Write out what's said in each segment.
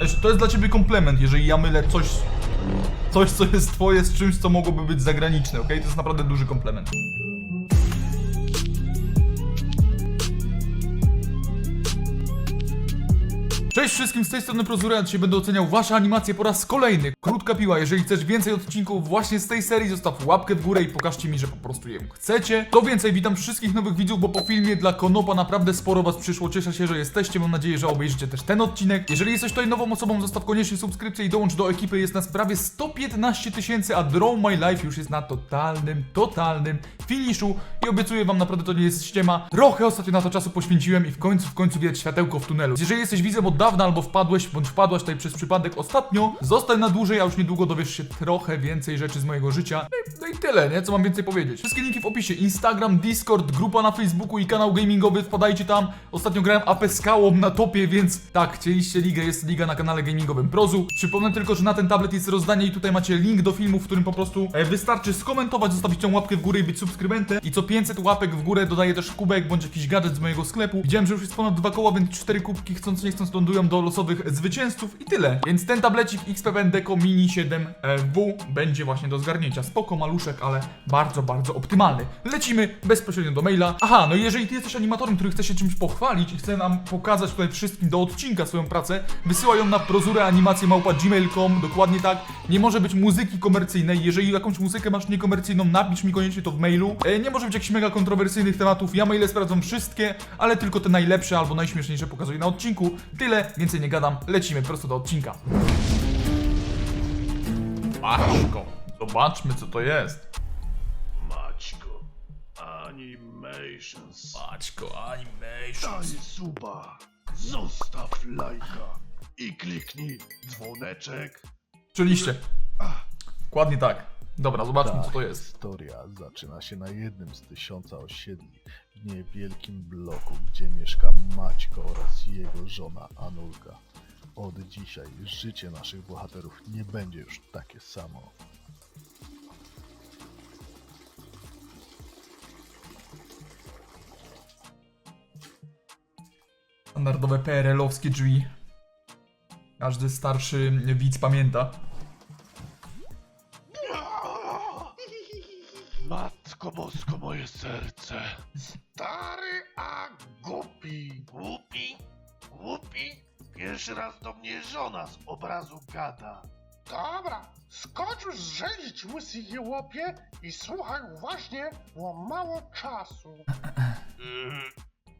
To jest dla ciebie komplement, jeżeli ja mylę coś, coś co jest twoje z czymś, co mogłoby być zagraniczne, okej? To jest naprawdę duży komplement. Cześć wszystkim, z tej strony Prozura, ja dzisiaj będę oceniał wasze animacje po raz kolejny. Krótka piła, jeżeli chcesz więcej odcinków właśnie z tej serii, zostaw łapkę w górę i pokażcie mi, że po prostu ją chcecie. To więcej, witam wszystkich nowych widzów, bo po filmie dla Konopa naprawdę sporo was przyszło. Cieszę się, że jesteście, mam nadzieję, że obejrzycie też ten odcinek. Jeżeli jesteś tutaj nową osobą, zostaw koniecznie subskrypcję i dołącz do ekipy, jest nas prawie 115 tysięcy, a Draw My Life już jest na totalnym, totalnym finiszu i obiecuję wam, naprawdę to nie jest ściema. Trochę ostatnio na to czasu poświęciłem i w końcu, w końcu widać światełko w tunelu. Jeżeli jesteś widzem od dawna albo wpadłeś, bądź wpadłaś tutaj przez przypadek ostatnio, zostań na dłużej, a już niedługo dowiesz się trochę więcej rzeczy z mojego życia. No i, no tyle, nie? Co mam więcej powiedzieć. Wszystkie linki w opisie. Instagram, Discord, grupa na Facebooku i kanał gamingowy, wpadajcie tam. Ostatnio grałem AP skałą na topie, więc tak, chcieliście ligę, jest liga na kanale gamingowym Prozu. Przypomnę tylko, że na ten tablet jest rozdanie i tutaj macie link do filmu, w którym po prostu e, wystarczy skomentować, zostawić tą łapkę w górę i być subskrybentem. I co 500 łapek w górę dodaję też kubek bądź jakiś gadżet z mojego sklepu. Widziałem, że już jest ponad dwa koła, więc cztery kubki chcąc nie chcąc lądują do losowych zwycięzców i tyle. Więc ten tablecik XPBN Deco Mini 7W będzie właśnie do zgarnięcia. Spoko maluszek, ale bardzo, bardzo optymalny. Lecimy bezpośrednio do maila. Aha, no i jeżeli ty jesteś animatorem, który chce się czymś pochwalić i chce nam pokazać tutaj wszystkim do odcinka swoją pracę, wysyłaj ją na prozureanimacje.gmail.com dokładnie tak. Nie może być muzyki komercyjnej. Jeżeli jakąś muzykę masz niekomercyjną, napisz mi koniecznie to w mailu. E, nie może być jakichś mega kontrowersyjnych tematów. Ja maile sprawdzam wszystkie, ale tylko te najlepsze albo najśmieszniejsze pokazuję na odcinku. Tyle, więcej nie gadam. Lecimy prosto do odcinka. Maćko, zobaczmy co to jest. Maćko, Animations. Maćko, Daj animation. suba, zostaw lajka i kliknij dzwoneczek. Oczywiście. Dokładnie tak. Dobra, zobaczmy co to jest. Historia zaczyna się na jednym z tysiąca osiedli w niewielkim bloku, gdzie mieszka Maćko oraz jego żona Anulka. Od dzisiaj życie naszych bohaterów nie będzie już takie samo. Standardowe PRL-owskie drzwi. Każdy starszy widz pamięta. Żona z obrazu gada. Dobra, skocz już rzędzić łysy jełopie i słuchaj uważnie, bo mało czasu. Yy,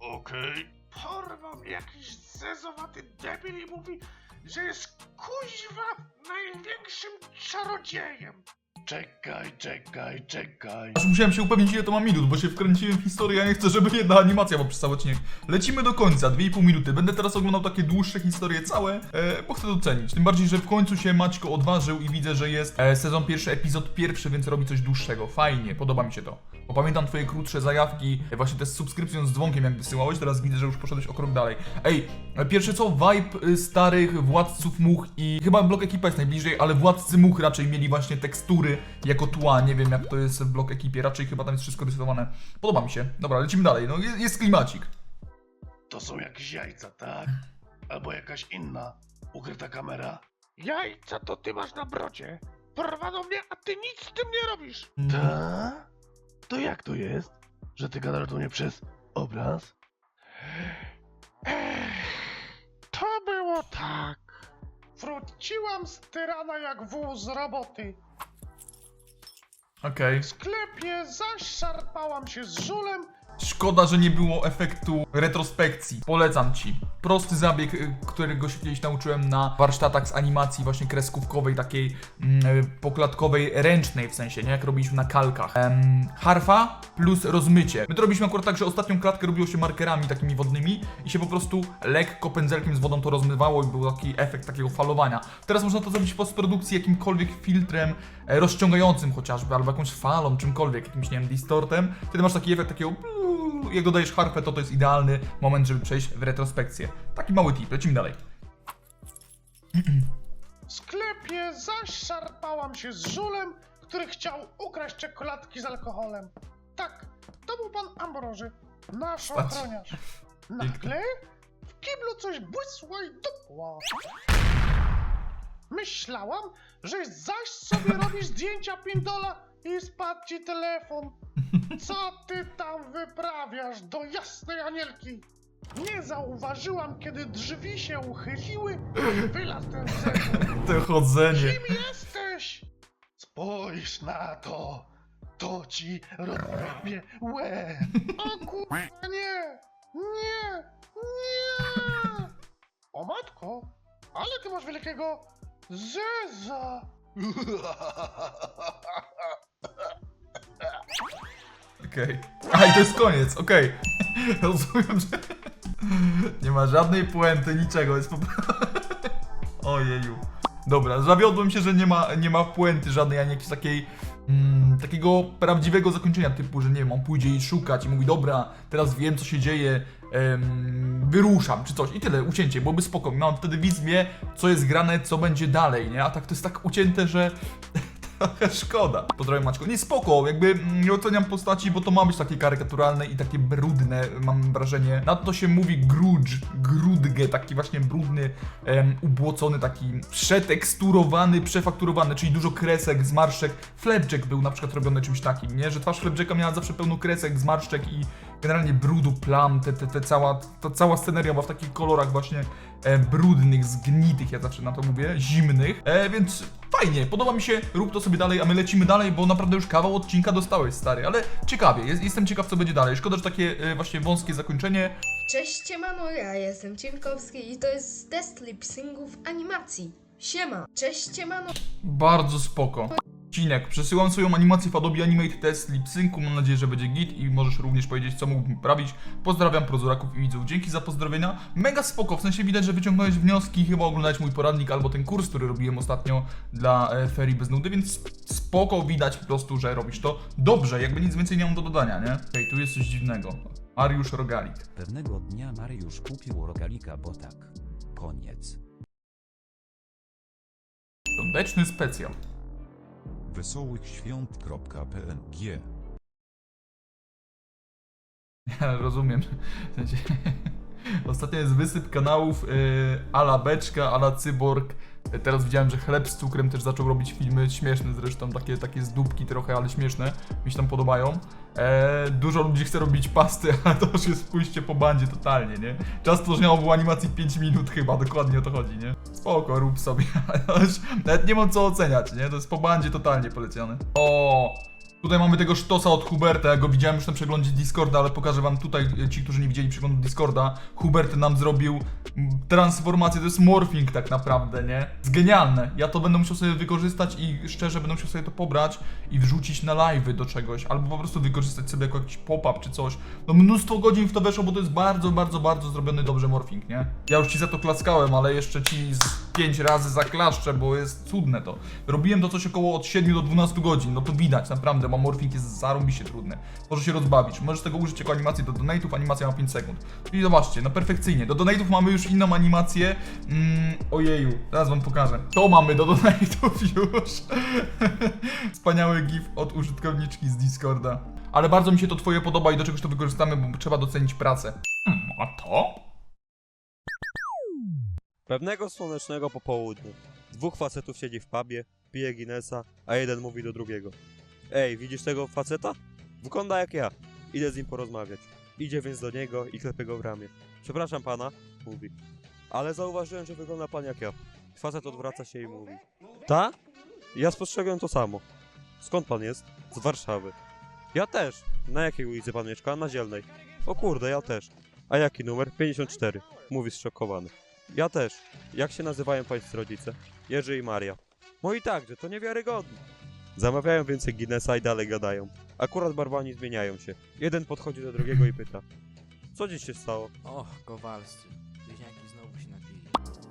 okej. Porwał jakiś zezowaty debil i mówi, że jest kuźwa największym czarodziejem. Czekaj, czekaj, czekaj. Aż musiałem się upewnić ile to ma minut, bo się wkręciłem w historię, ja nie chcę, żeby jedna animacja była przez cały odcinek. Lecimy do końca, 2,5 minuty. Będę teraz oglądał takie dłuższe historie całe, e, bo chcę docenić. Tym bardziej, że w końcu się Maćko odważył i widzę, że jest e, sezon pierwszy, epizod pierwszy, więc robi coś dłuższego. Fajnie, podoba mi się to. Bo pamiętam twoje krótsze zajawki, e, właśnie te z subskrypcją z dzwonkiem jak wysyłałeś, teraz widzę, że już poszedłeś o krok dalej. Ej, e, pierwsze co, vibe y, starych Władców Much i chyba Blok Ekipa jest najbliżej, ale Władcy Much raczej mieli właśnie tekstury jako tła, nie wiem jak to jest w Blok Ekipie, raczej chyba tam jest wszystko rysowane. Podoba mi się. Dobra, lecimy dalej, no jest, jest klimacik. To są jakieś jajca, tak? Albo jakaś inna ukryta kamera? Jajca to ty masz na brodzie. Porwano mnie, a ty nic z tym nie robisz. Ta? To jak to jest, że ty gadasz do mnie przez obraz? To było tak. Wróciłam z tyrana jak wół z roboty. Okej. W sklepie zaś szarpałam się z żulem Szkoda, że nie było efektu retrospekcji. Polecam ci. Prosty zabieg, y, którego się kiedyś nauczyłem na warsztatach z animacji właśnie kreskówkowej, takiej mm, y, ręcznej w sensie, nie? Jak robiliśmy na kalkach. Em, harfa plus rozmycie. My to robiliśmy akurat tak, że ostatnią klatkę robiło się markerami takimi wodnymi i się po prostu lekko pędzelkiem z wodą to rozmywało i był taki efekt takiego falowania. Teraz można to zrobić w postprodukcji jakimkolwiek filtrem e, rozciągającym chociażby, albo jakąś falą, czymkolwiek, jakimś, nie wiem, distortem. Wtedy masz taki efekt takiego jak dodajesz harfę, to to jest idealny moment, żeby przejść w retrospekcję. Taki mały tip, lecimy dalej. W sklepie zaś szarpałam się z żulem, który chciał ukraść czekoladki z alkoholem. Tak, to był pan Ambroży, nasz Patrz. ochroniarz. Nagle w kiblu coś błysło i dupło. Myślałam, że zaś sobie robisz zdjęcia pindola i spadł ci telefon. Co ty tam wyprawiasz do jasnej anielki? Nie zauważyłam, kiedy drzwi się uchyliły wylazł ten. To chodzenie. Kim jesteś? Spójrz na to! To ci rozrobie łeb! O kurwa, nie! Nie! Nie! O matko, ale ty masz wielkiego zeza! Okej. A i to jest koniec, okej. Rozumiem, że nie ma żadnej puenty, niczego, jest po prostu... Ojeju. Dobra, zawiodłem się, że nie ma, nie ma puenty żadnej, ani jakiejś takiej... Mm, takiego prawdziwego zakończenia, typu, że nie wiem, on pójdzie jej szukać i mówi, dobra, teraz wiem, co się dzieje, em, wyruszam, czy coś. I tyle, ucięcie, byłoby spoko. Mam wtedy widz wie, co jest grane, co będzie dalej, nie? A tak to jest tak ucięte, że... Trochę szkoda. Pozdrawiam Maćko. Nie spoko, jakby mm, nie oceniam postaci, bo to ma być takie karykaturalne i takie brudne, mam wrażenie. Na to się mówi grudge, grudge, taki właśnie brudny, ubłocony, taki przeteksturowany, przefakturowany, czyli dużo kresek, zmarszczek. Flapjack był na przykład robiony czymś takim, nie? Że twarz Flapjacka miała zawsze pełno kresek, zmarszczek i generalnie brudu, plam, te, te, te cała, ta cała sceneria była w takich kolorach właśnie e, brudnych, zgnitych, ja zawsze na to mówię, zimnych, e, więc fajnie, podoba mi się, rób to sobie dalej, a my lecimy dalej, bo naprawdę już kawał odcinka dostałeś, stary, ale ciekawie, jest, jestem ciekaw, co będzie dalej. Szkoda, że takie e, właśnie wąskie zakończenie. Cześć, siemano, ja jestem Cienkowski i to jest test lip w animacji. Siema, cześć, siemano. Bardzo spoko. Cinek, przesyłam swoją animację w Adobe Animate Test Lip Syncu, mam nadzieję, że będzie git i możesz również powiedzieć, co mógłbym poprawić. Pozdrawiam prozuraków i widzów, dzięki za pozdrowienia. Mega spoko, w sensie widać, że wyciągnąłeś wnioski, chyba oglądałeś mój poradnik albo ten kurs, który robiłem ostatnio dla e, Ferii bez nudy, więc spoko widać po prostu, że robisz to dobrze, jakby nic więcej nie mam do dodania, nie? Hej, tu jest coś dziwnego. Mariusz Rogalik. Pewnego dnia Mariusz kupił rogalika, bo tak. Koniec. Świąteczny specjal. Wesołych Ja rozumiem. W sensie, ostatnio jest wysyp kanałów yy, ala Beczka, ala Cyborg. Teraz widziałem, że Chleb z cukrem też zaczął robić filmy śmieszne zresztą, takie, takie zdóbki trochę, ale śmieszne. Mi się tam podobają. E, dużo ludzi chce robić pasty, ale to już jest pójście po bandzie totalnie, nie? Czas tworzenia obu animacji 5 minut chyba, dokładnie o to chodzi, nie? Spoko, rób sobie, ale już nawet nie mam co oceniać, nie? To jest po bandzie totalnie poleciane. O, Tutaj mamy tego sztosa od Huberta, ja go widziałem już na przeglądzie Discorda, ale pokażę wam tutaj, e, ci, którzy nie widzieli przeglądu Discorda. Hubert nam zrobił transformację, to jest morphing tak naprawdę, nie? Jest genialne. Ja to będę musiał sobie wykorzystać i szczerze będę musiał sobie to pobrać i wrzucić na live'y do czegoś, albo po prostu wykorzystać sobie jako jakiś pop-up czy coś. No mnóstwo godzin w to weszło, bo to jest bardzo, bardzo, bardzo zrobiony dobrze morphing, nie? Ja już ci za to klaskałem, ale jeszcze ci z 5 razy zaklaszczę, bo jest cudne to. Robiłem to coś około od 7 do 12 godzin, no to widać, naprawdę, bo morphing jest zarąbiście trudny. Może się rozbawić, możesz tego użyć jako animacji do donate'ów, animacja ma 5 sekund. I zobaczcie, no perfekcyjnie. Do donate'ów mamy już inną animację. Mm, ojeju, zaraz wam pokażę. To mamy do donate'ów już. Wspaniały gif od użytkowniczki z Discorda. Ale bardzo mi się to twoje podoba i do czegoś to wykorzystamy, bo trzeba docenić pracę. Hmm, a to? Pewnego słonecznego popołudnia dwóch facetów siedzi w pubie, pije Guinnessa, a jeden mówi do drugiego. Ej, widzisz tego faceta? Wygląda jak ja. Idę z nim porozmawiać. Idzie więc do niego i klepie go w ramię. Przepraszam pana, mówi. Ale zauważyłem, że wygląda pan jak ja. Facet odwraca się i mówi. Ta? Ja spostrzegłem to samo. Skąd pan jest? Z Warszawy. Ja też. Na jakiej ulicy pan mieszka? Na Zielnej. O kurde, ja też. A jaki numer? 54. Mówi zszokowany. Ja też. Jak się nazywają pańscy rodzice? Jerzy i Maria. Moi także, to niewiarygodne. Zamawiają więcej Guinnessa i dalej gadają. Akurat barbani zmieniają się. Jeden podchodzi do drugiego i pyta. Co dziś się stało? Och, Kowalscy.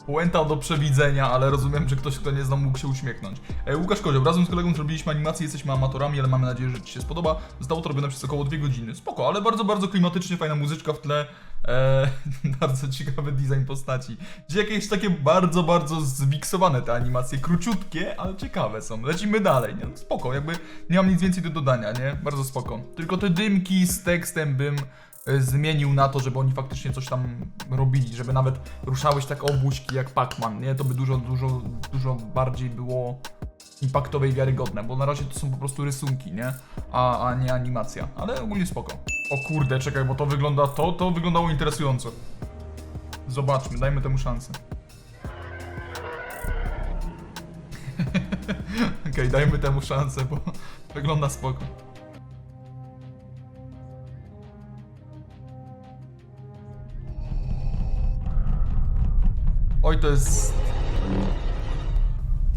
Puenta do przewidzenia, ale rozumiem, że ktoś, kto nie zna, mógł się uśmiechnąć. E, Łukasz Kozioł, razem z kolegą zrobiliśmy animację, jesteśmy amatorami, ale mamy nadzieję, że Ci się spodoba. Zostało to robione przez około dwie godziny. Spoko, ale bardzo, bardzo klimatycznie, fajna muzyczka w tle. E, bardzo ciekawy design postaci. Gdzie jakieś takie bardzo, bardzo zmiksowane te animacje, króciutkie, ale ciekawe są. Lecimy dalej, nie? Spoko, jakby nie mam nic więcej do dodania, nie? Bardzo spoko. Tylko te dymki z tekstem bym zmienił na to, żeby oni faktycznie coś tam robili, żeby nawet ruszałeś tak obuźki jak Pac-Man, nie? To by dużo, dużo, dużo bardziej było impaktowe i wiarygodne, bo na razie to są po prostu rysunki, nie? A, a nie animacja, ale ogólnie spoko. O kurde, czekaj, bo to wygląda, to, to wyglądało interesująco. Zobaczmy, dajmy temu szansę. Okej, dajmy temu szansę, bo wygląda spoko. Oj, to jest...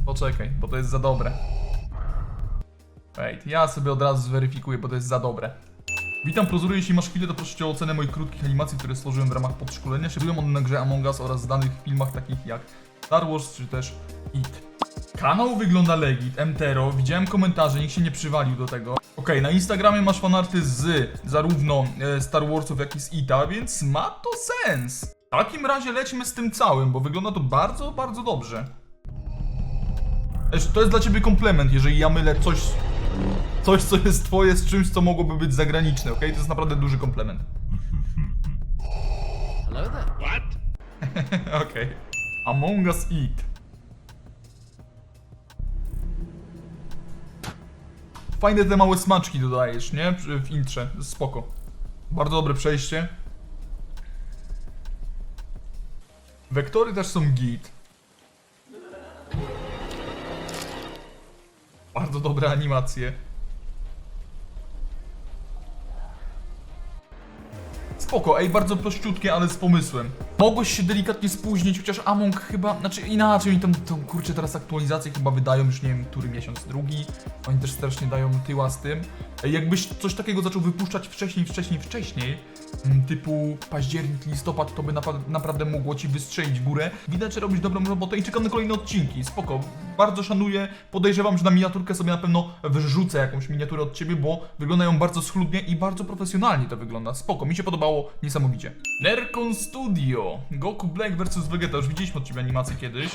Poczekaj, bo to jest za dobre. Wait, ja sobie od razu zweryfikuję, bo to jest za dobre. Witam Prozury, jeśli masz chwilę, to proszę Cię o ocenę moich krótkich animacji, które stworzyłem w ramach podszkolenia. Szybują one na grze Among Us oraz danych filmach takich jak Star Wars czy też IT. Kanał wygląda legit, Mtero, widziałem komentarze, nikt się nie przywalił do tego. Okej, na Instagramie masz fanarty z zarówno e, Star Warsów, jak i z ITA, więc ma to sens. W takim razie lećmy z tym całym, bo wygląda to bardzo, bardzo dobrze. Esz, To jest dla ciebie komplement, jeżeli ja mylę coś, coś co jest twoje z czymś, co mogłoby być zagraniczne, okej? To jest naprawdę duży komplement. Hello there. Okej. Among Us Eat. Fajne te małe smaczki dodajesz, nie? W intrze. Spoko. Bardzo dobre przejście. Wektory też są git. Bardzo dobre animacje. Spoko, ej, bardzo prościutkie, ale z pomysłem. Mogłeś się delikatnie spóźnić, chociaż Among chyba, znaczy inaczej, oni tam, tą, kurczę, teraz aktualizacje chyba wydają już, nie wiem, który miesiąc, drugi. Oni też strasznie dają tyła z tym. Jakbyś coś takiego zaczął wypuszczać wcześniej, wcześniej, wcześniej, mm, typu październik, listopad, to by naprawdę mogło ci wystrzelić w górę. Widać, że robisz dobrą robotę i czekam na kolejne odcinki, spoko. Bardzo szanuję, podejrzewam, że na miniaturkę sobie na pewno wrzucę jakąś miniaturę od ciebie, bo wyglądają bardzo schludnie i bardzo profesjonalnie to wygląda. Spoko, mi się podobało niesamowicie. Nercon Studio, Goku Black vs Vegeta, już widzieliśmy od ciebie animację kiedyś.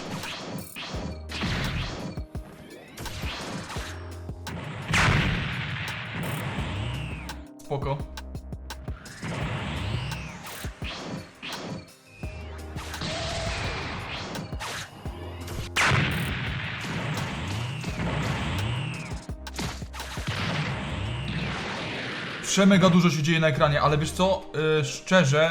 Spoko. Przemega dużo się dzieje na ekranie, ale wiesz co, yy, szczerze,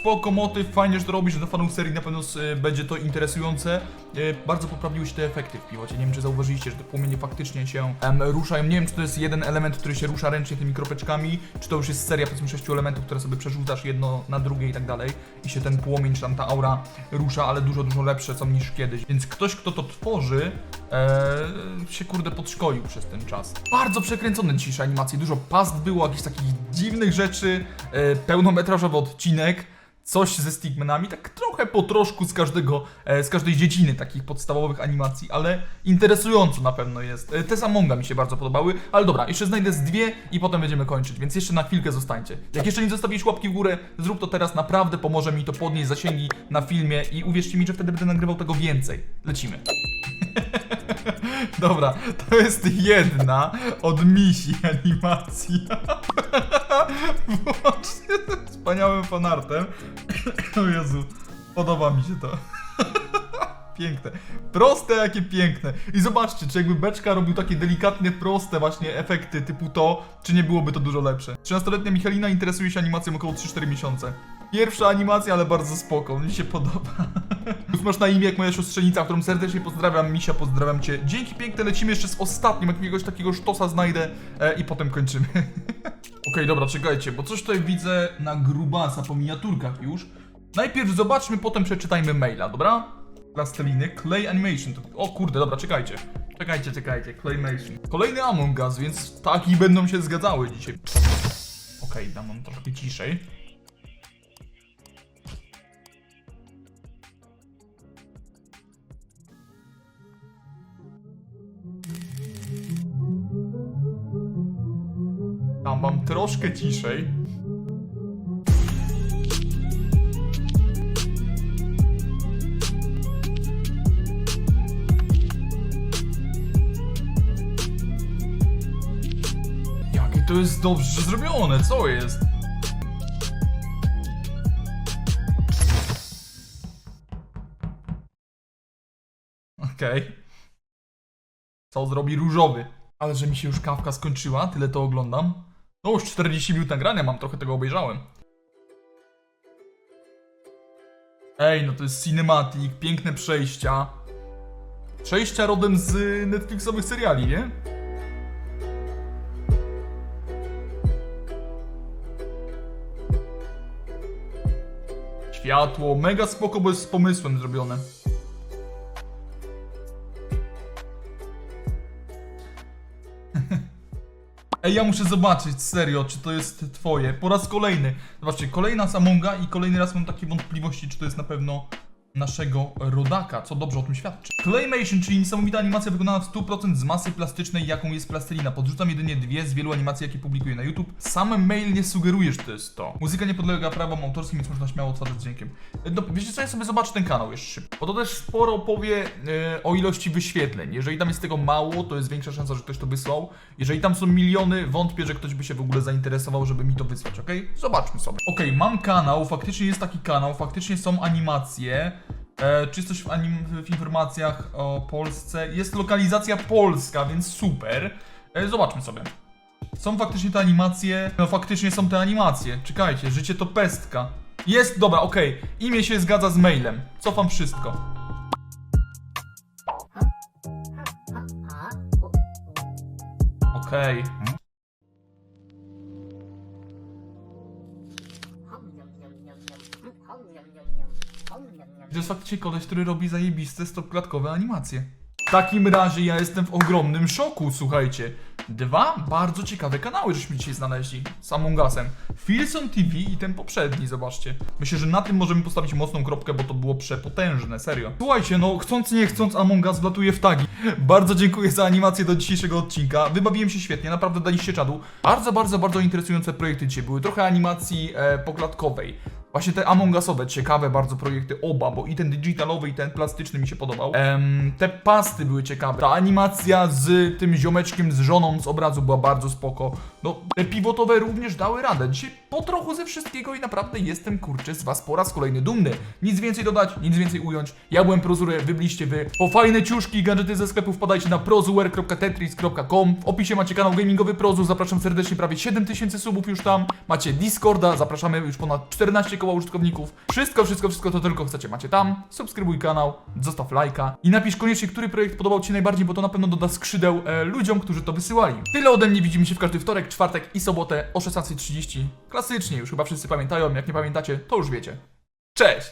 spoko motyw, fajnie, że to robisz, że dla fanów serii na pewno y, będzie to interesujące. Yy, bardzo poprawiły się te efekty w pilocie, nie wiem czy zauważyliście, że te płomienie faktycznie się em, ruszają, nie wiem czy to jest jeden element, który się rusza ręcznie tymi kropeczkami, czy to już jest seria powiedzmy sześciu elementów, które sobie przerzucasz jedno na drugie i tak dalej i się ten płomień czy tam ta aura rusza, ale dużo, dużo lepsze są niż kiedyś, więc ktoś kto to tworzy, Eee, się kurde podszkolił przez ten czas. Bardzo przekręcone dzisiejsze animacje, dużo past było, jakichś takich dziwnych rzeczy, e, pełnometrażowy odcinek, coś ze Stigmanami, tak trochę po troszku z każdego, e, z każdej dziedziny takich podstawowych animacji, ale interesująco na pewno jest. E, te z Amonga mi się bardzo podobały, ale dobra, jeszcze znajdę z dwie i potem będziemy kończyć, więc jeszcze na chwilkę zostańcie. Jak jeszcze nie zostawiłeś łapki w górę, zrób to teraz, naprawdę pomoże mi to podnieść zasięgi na filmie i uwierzcie mi, że wtedy będę nagrywał tego więcej. Lecimy. Dobra, to jest jedna od misi animacji. Włącznie wspaniałym fanartem. O Jezu, podoba mi się to. Piękne. Proste, jakie piękne. I zobaczcie, czy jakby Beczka robił takie delikatnie proste właśnie efekty typu to, czy nie byłoby to dużo lepsze. 13-letnia Michalina interesuje się animacją około 3-4 miesiące. Pierwsza animacja, ale bardzo spoko, mi się podoba. Już masz na imię jak moja siostrzenica, którą serdecznie pozdrawiam, Misia, pozdrawiam cię. Dzięki piękne, lecimy jeszcze z ostatnim, jakiegoś takiego sztosa znajdę e, i potem kończymy. Okej, dobra, czekajcie, bo coś tutaj widzę na grubasa po miniaturkach już. Najpierw zobaczmy, potem przeczytajmy maila, dobra? Plasteliny, Clay Animation. To... O kurde, dobra, czekajcie. Czekajcie, czekajcie, Claymation. Kolejny Among Us, więc taki będą się zgadzały dzisiaj. Okej, dam mam troszkę ciszej. Tam mam troszkę ciszej. Jakie to jest dobrze zrobione, co jest? Okej. Okay. Co zrobi różowy? Ale że mi się już kawka skończyła, tyle to oglądam. No już 40 minut nagrania mam, trochę tego obejrzałem. Ej, no to jest cinematic, piękne przejścia. Przejścia rodem z Netflixowych seriali, nie? Światło, mega spoko, bo jest z pomysłem zrobione. Ej, ja muszę zobaczyć, serio, czy to jest twoje. Po raz kolejny. Zobaczcie, kolejna Samonga i kolejny raz mam takie wątpliwości, czy to jest na pewno naszego rodaka, co dobrze o tym świadczy. Claymation, czyli niesamowita animacja wykonana w 100% z masy plastycznej, jaką jest plastelina. Podrzucam jedynie dwie z wielu animacji, jakie publikuję na YouTube. Sam mail nie sugeruje, że to jest to. Muzyka nie podlega prawom autorskim, więc można śmiało otworzyć dźwiękiem. No, wiecie co, ja sobie zobaczę ten kanał jeszcze szybko. Bo to też sporo powie e, o ilości wyświetleń. Jeżeli tam jest tego mało, to jest większa szansa, że ktoś to wysłał. Jeżeli tam są miliony, wątpię, że ktoś by się w ogóle zainteresował, żeby mi to wysłać, okej? Zobaczmy sobie. Okej, mam kanał, faktycznie jest taki kanał, faktycznie są animacje. E, czy jest coś w, anim, w informacjach o Polsce? Jest lokalizacja polska, więc super. E, zobaczmy sobie. Są faktycznie te animacje. No faktycznie są te animacje. Czekajcie, życie to pestka. Jest, dobra, okej. Imię się zgadza z mailem. Cofam wszystko. Okej. To jest faktycznie koleś, który robi zajebiste stopklatkowe animacje. W takim razie ja jestem w ogromnym szoku, słuchajcie. Dwa bardzo ciekawe kanały żeśmy dzisiaj znaleźli z Among Usem. Filson TV i ten poprzedni, zobaczcie. Myślę, że na tym możemy postawić mocną kropkę, bo to było przepotężne, serio. Słuchajcie, no chcąc nie chcąc Among Us wlatuje w tagi. Bardzo dziękuję za animację do dzisiejszego odcinka. Wybawiłem się świetnie, naprawdę daliście czadu. Bardzo, bardzo, bardzo interesujące projekty dzisiaj były. Trochę animacji e, poklatkowej. Właśnie te Among Usowe, ciekawe bardzo projekty oba, bo i ten digitalowy, i ten plastyczny mi się podobał. Em, te pasty były ciekawe. Ta animacja z tym ziomeczkiem, z żoną z obrazu była bardzo spoko. No, te pivotowe również dały radę. Dzisiaj po trochu ze wszystkiego i naprawdę jestem, kurczę, z was po raz kolejny dumny. Nic więcej dodać, nic więcej ująć. Ja byłem Prozure, wy byliście wy. Po fajne ciuszki i gadżety ze sklepu wpadajcie na prozuer.tetris.com. W opisie macie kanał gamingowy Prozu, zapraszam serdecznie, prawie 7000 subów już tam. Macie Discorda, zapraszamy już ponad 14 koła użytkowników. Wszystko, wszystko, wszystko to tylko chcecie macie tam. Subskrybuj kanał, zostaw lajka i napisz koniecznie, który projekt podobał Ci najbardziej, bo to na pewno doda skrzydeł e, ludziom, którzy to wysyłali. Tyle ode mnie, widzimy się w każdy wtorek, czwartek i sobotę o 16.30. Klasycznie, już chyba wszyscy pamiętają, jak nie pamiętacie, to już wiecie. Cześć!